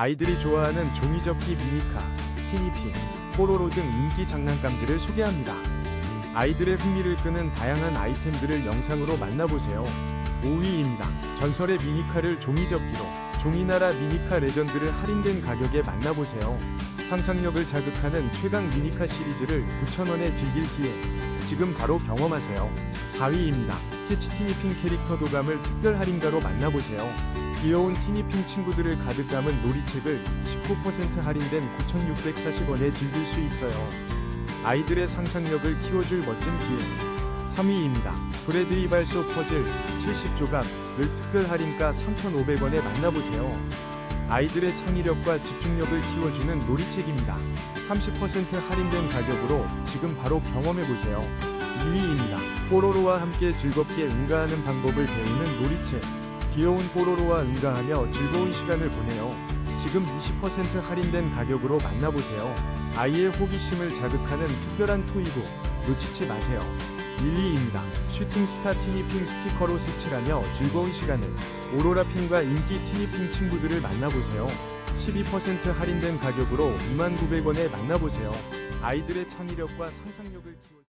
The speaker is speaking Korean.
아이들이 좋아하는 종이접기 미니카, 티니핑, 뽀로로 등 인기 장난감들을 소개합니다. 아이들의 흥미를 끄는 다양한 아이템들을 영상으로 만나보세요. 5위입니다. 전설의 미니카를 종이접기로 종이나라 미니카 레전드를 할인된 가격에 만나보세요. 상상력을 자극하는 최강 미니카 시리즈를 9,000원에 즐길 기회. 지금 바로 경험하세요. 4위입니다. 캐치 티니핑 캐릭터 도감을 특별 할인가로 만나보세요. 귀여운 티니핑 친구들을 가득 담은 놀이책을 19% 할인된 9,640원에 즐길 수 있어요. 아이들의 상상력을 키워줄 멋진 기회. 3위입니다. 브래드리 발소 퍼즐 70조각을 특별 할인가 3,500원에 만나보세요. 아이들의 창의력과 집중력을 키워주는 놀이책입니다. 30% 할인된 가격으로 지금 바로 경험해보세요. 2위입니다. 뽀로로와 함께 즐겁게 응가하는 방법을 배우는 놀이책. 귀여운 뽀로로와 응가하며 즐거운 시간을 보내요. 지금 20% 할인된 가격으로 만나보세요. 아이의 호기심을 자극하는 특별한 토이도 놓치지 마세요. 1위입니다. 슈팅스타 티니핑 스티커로 색칠하며 즐거운 시간을 오로라핑과 인기 티니핑 친구들을 만나보세요. 12% 할인된 가격으로 29,900원에 만나보세요. 아이들의 창의력과 상상력을 키워